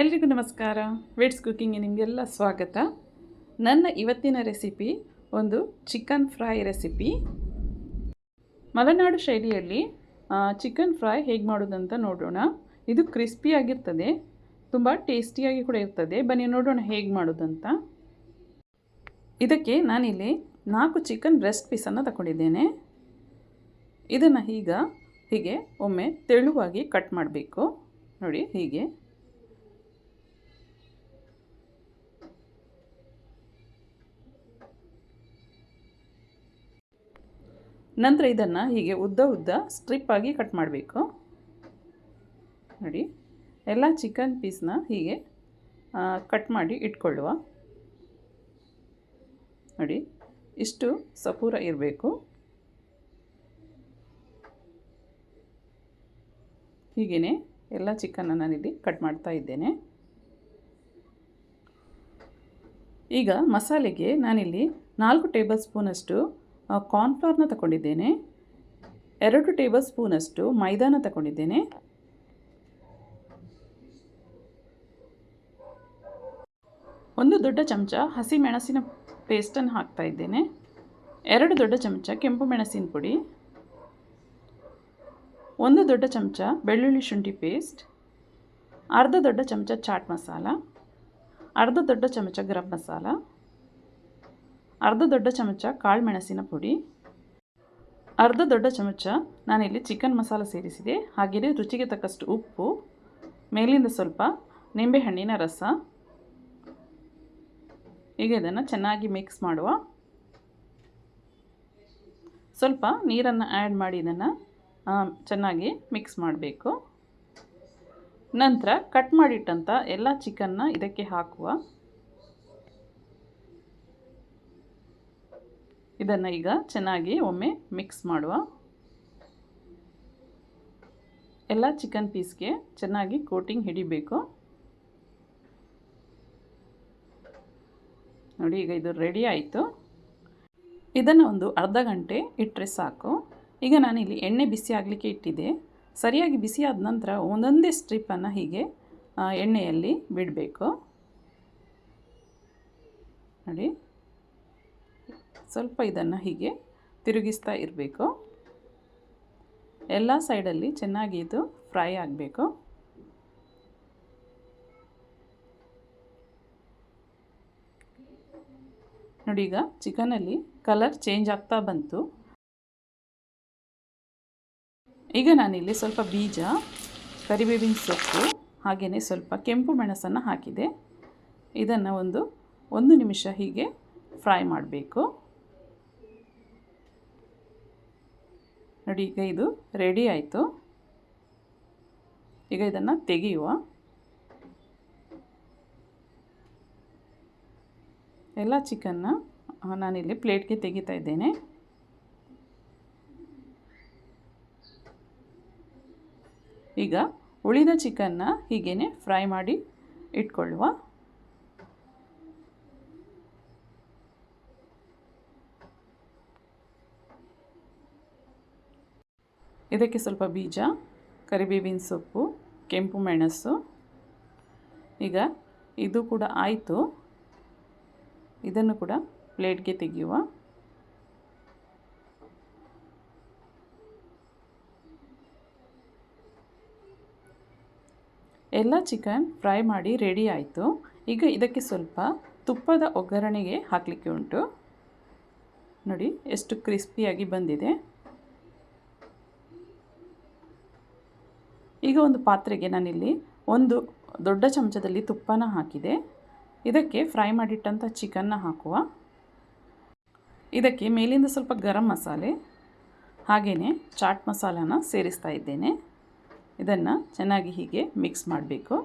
ಎಲ್ರಿಗೂ ನಮಸ್ಕಾರ. ವೆಡ್ಸ್ ಕುಕ್ಕಿಂಗ್ಗೆ ನಿಮಗೆಲ್ಲ ಸ್ವಾಗತ. ನನ್ನ ಇವತ್ತಿನ ರೆಸಿಪಿ ಒಂದು ಚಿಕನ್ ಫ್ರೈ ರೆಸಿಪಿ ಮಲೆನಾಡು ಶೈಲಿಯಲ್ಲಿ ಚಿಕನ್ ಫ್ರೈ ಹೇಗೆ ಮಾಡೋದಂತ ನೋಡೋಣ. ಇದು ಕ್ರಿಸ್ಪಿಯಾಗಿರ್ತದೆ ತುಂಬ ಟೇಸ್ಟಿಯಾಗಿ ಕೂಡ ಇರ್ತದೆ. ಬನ್ನಿ ನೋಡೋಣ ಹೇಗೆ ಮಾಡೋದಂತ. ಇದಕ್ಕೆ ನಾನಿಲ್ಲಿ ನಾಲ್ಕು ಚಿಕನ್ ಬ್ರೆಸ್ಟ್ ಪೀಸನ್ನು ತಗೊಂಡಿದ್ದೇನೆ. ಇದನ್ನು ಈಗ ಹೀಗೆ ಒಮ್ಮೆ ತೆಳುವಾಗಿ ಕಟ್ ಮಾಡಬೇಕು. ನೋಡಿ ಹೀಗೆ. ನಂತರ ಇದನ್ನು ಹೀಗೆ ಉದ್ದ ಉದ್ದ ಸ್ಟ್ರಿಪ್ ಆಗಿ ಕಟ್ ಮಾಡಬೇಕು. ನೋಡಿ, ಎಲ್ಲ ಚಿಕನ್ ಪೀಸ್ನ ಹೀಗೆ ಕಟ್ ಮಾಡಿ ಇಟ್ಕೊಳ್ಳುವ. ನೋಡಿ, ಇಷ್ಟು ಸಪೂರ ಇರಬೇಕು. ಹೀಗೇ ಎಲ್ಲ ಚಿಕನ್ನ ನಾನಿಲ್ಲಿ ಕಟ್ ಮಾಡ್ತಾ ಇದ್ದೇನೆ. ಈಗ ಮಸಾಲೆಗೆ ನಾನಿಲ್ಲಿ ನಾಲ್ಕು ಟೇಬಲ್ ಸ್ಪೂನಷ್ಟು ಕಾರ್ನ್ಫ್ಲವರ್ನ ತಗೊಂಡಿದ್ದೇನೆ ಎರಡು ಟೇಬಲ್ ಸ್ಪೂನಷ್ಟು ಮೈದಾನ ತಗೊಂಡಿದ್ದೇನೆ ಒಂದು ದೊಡ್ಡ ಚಮಚ ಹಸಿ ಮೆಣಸಿನ ಪೇಸ್ಟನ್ನು ಹಾಕ್ತಾ ಇದ್ದೇನೆ. ಎರಡು ದೊಡ್ಡ ಚಮಚ ಕೆಂಪು ಮೆಣಸಿನ ಪುಡಿ. ಒಂದು ದೊಡ್ಡ ಚಮಚ ಬೆಳ್ಳುಳ್ಳಿ ಶುಂಠಿ ಪೇಸ್ಟ್ ಅರ್ಧ ದೊಡ್ಡ ಚಮಚ ಚಾಟ್ ಮಸಾಲ. ಅರ್ಧ ದೊಡ್ಡ ಚಮಚ ಗರಂ ಮಸಾಲ. ಅರ್ಧ ದೊಡ್ಡ ಚಮಚ ಕಾಳು ಮೆಣಸಿನ ಪುಡಿ. ಅರ್ಧ ದೊಡ್ಡ ಚಮಚ ನಾನಿಲ್ಲಿ ಚಿಕನ್ ಮಸಾಲ ಸೇರಿಸಿದೆ. ಹಾಗೆಯೇ ರುಚಿಗೆ ತಕ್ಕಷ್ಟು ಉಪ್ಪು. ಮೇಲಿಂದ ಸ್ವಲ್ಪ ನಿಂಬೆಹಣ್ಣಿನ ರಸ. ಈಗ ಇದನ್ನು ಚೆನ್ನಾಗಿ ಮಿಕ್ಸ್ ಮಾಡುವ. ಸ್ವಲ್ಪ ನೀರನ್ನು ಆ್ಯಡ್ ಮಾಡಿ ಇದನ್ನು ಚೆನ್ನಾಗಿ ಮಿಕ್ಸ್ ಮಾಡಬೇಕು. ನಂತರ ಕಟ್ ಮಾಡಿಟ್ಟಂಥ ಎಲ್ಲ ಚಿಕನ್ನ ಇದಕ್ಕೆ ಹಾಕುವ. ಇದನ್ನು ಈಗ ಚೆನ್ನಾಗಿ ಒಮ್ಮೆ ಮಿಕ್ಸ್ ಮಾಡುವ. ಎಲ್ಲ ಚಿಕನ್ ಪೀಸ್ಗೆ ಚೆನ್ನಾಗಿ ಕೋಟಿಂಗ್ ಹಿಡಿಬೇಕು. ನೋಡಿ, ಈಗ ಇದು ರೆಡಿ ಆಯಿತು. ಇದನ್ನು ಒಂದು ಅರ್ಧ ಗಂಟೆ ಇಟ್ಟರೆ ಸಾಕು. ಈಗ ನಾನಿಲ್ಲಿ ಎಣ್ಣೆ ಬಿಸಿ ಆಗಲಿಕ್ಕೆ ಇಟ್ಟಿದ್ದೆ. ಸರಿಯಾಗಿ ಬಿಸಿ ಆದ ನಂತರ ಒಂದೊಂದೇ ಸ್ಟ್ರಿಪ್ಪನ್ನು ಹೀಗೆ ಎಣ್ಣೆಯಲ್ಲಿ ಬಿಡಬೇಕು. ನೋಡಿ ಸ್ವಲ್ಪ ಇದನ್ನು ಹೀಗೆ ತಿರುಗಿಸ್ತಾ ಇರಬೇಕು. ಎಲ್ಲ ಸೈಡಲ್ಲಿ ಚೆನ್ನಾಗಿ ಇದು ಫ್ರೈ ಆಗಬೇಕು. ನೋಡಿ ಈಗ ಚಿಕನಲ್ಲಿ ಕಲರ್ ಚೇಂಜ್ ಆಗ್ತಾ ಬಂತು. ಈಗ ನಾನಿಲ್ಲಿ ಸ್ವಲ್ಪ ಬೀಜ, ಕರಿಬೇವಿನ ಸೊಪ್ಪು, ಹಾಗೆಯೇ ಸ್ವಲ್ಪ ಕೆಂಪು ಮೆಣಸನ್ನು ಹಾಕಿದೆ. ಇದನ್ನು ಒಂದು ಒಂದು ನಿಮಿಷ ಹೀಗೆ ಫ್ರೈ ಮಾಡಬೇಕು. ನೋಡಿ, ಈಗ ಇದು ರೆಡಿ ಆಯಿತು. ಈಗ ಇದನ್ನು ತೆಗೆಯುವ. ಎಲ್ಲ ಚಿಕನ್ನ ನಾನಿಲ್ಲಿ ಪ್ಲೇಟ್ಗೆ ತೆಗಿತಾ ಇದ್ದೇನೆ. ಈಗ ಉಳಿದ ಚಿಕನ್ನ ಹೀಗೇ ಫ್ರೈ ಮಾಡಿ ಇಟ್ಕೊಳ್ಳುವ. ಇದಕ್ಕೆ ಸ್ವಲ್ಪ ಬೀಜ, ಕರಿಬೇವಿನ ಸೊಪ್ಪು, ಕೆಂಪು ಮೆಣಸು. ಈಗ ಇದು ಕೂಡ ಆಯಿತು. ಇದನ್ನು ಕೂಡ ಪ್ಲೇಟ್ಗೆ ತೆಗೆಯುವ. ಎಲ್ಲ ಚಿಕನ್ ಫ್ರೈ ಮಾಡಿ ರೆಡಿ ಆಯಿತು. ಈಗ ಇದಕ್ಕೆ ಸ್ವಲ್ಪ ತುಪ್ಪದ ಒಗ್ಗರಣೆಗೆ ಹಾಕಲಿಕ್ಕೆ ಉಂಟು. ನೋಡಿ, ಎಷ್ಟು ಕ್ರಿಸ್ಪಿಯಾಗಿ ಬಂದಿದೆ. ಈಗ ಒಂದು ಪಾತ್ರೆಗೆ ನಾನಿಲ್ಲಿ ಒಂದು ದೊಡ್ಡ ಚಮಚದಲ್ಲಿ ತುಪ್ಪನ ಹಾಕಿದೆ. ಇದಕ್ಕೆ ಫ್ರೈ ಮಾಡಿಟ್ಟಂಥ ಚಿಕನ್ನ ಹಾಕುವ. ಇದಕ್ಕೆ ಮೇಲಿಂದ ಸ್ವಲ್ಪ ಗರಂ ಮಸಾಲೆ ಹಾಗೆಯೇ ಚಾಟ್ ಮಸಾಲಾನ ಸೇರಿಸ್ತಾ ಇದ್ದೇನೆ. ಇದನ್ನು ಚೆನ್ನಾಗಿ ಹೀಗೆ ಮಿಕ್ಸ್ ಮಾಡಬೇಕು.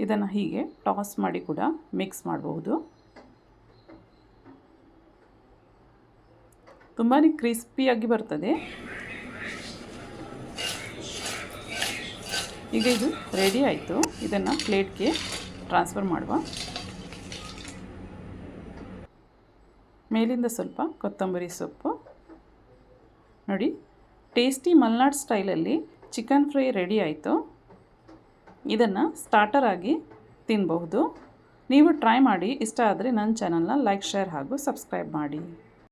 ಇದನ್ನು ಹೀಗೆ ಟಾಸ್ ಮಾಡಿ ಕೂಡ ಮಿಕ್ಸ್ ಮಾಡಬಹುದು. ತುಂಬಾ ಕ್ರಿಸ್ಪಿಯಾಗಿ ಬರ್ತದೆ. ಈಗ ಇದು ರೆಡಿ ಆಯಿತು. ಇದನ್ನು ಪ್ಲೇಟ್ಗೆ ಟ್ರಾನ್ಸ್ಫರ್ ಮಾಡುವ. ಮೇಲಿಂದ ಸ್ವಲ್ಪ ಕೊತ್ತಂಬರಿ ಸೊಪ್ಪು. ನೋಡಿ ಟೇಸ್ಟಿ ಮಲ್ನಾಡ್ ಸ್ಟೈಲಲ್ಲಿ ಚಿಕನ್ ಫ್ರೈ ರೆಡಿ ಆಯಿತು. ಇದನ್ನು ಸ್ಟಾರ್ಟರ್ ಆಗಿ ತಿನ್ನಬಹುದು ನೀವು ಟ್ರೈ ಮಾಡಿ, ಇಷ್ಟ ಆದರೆ ನನ್ನ ಚಾನಲ್ನ ಲೈಕ್ ಶೇರ್ ಹಾಗೂ ಸಬ್ಸ್ಕ್ರೈಬ್ ಮಾಡಿ.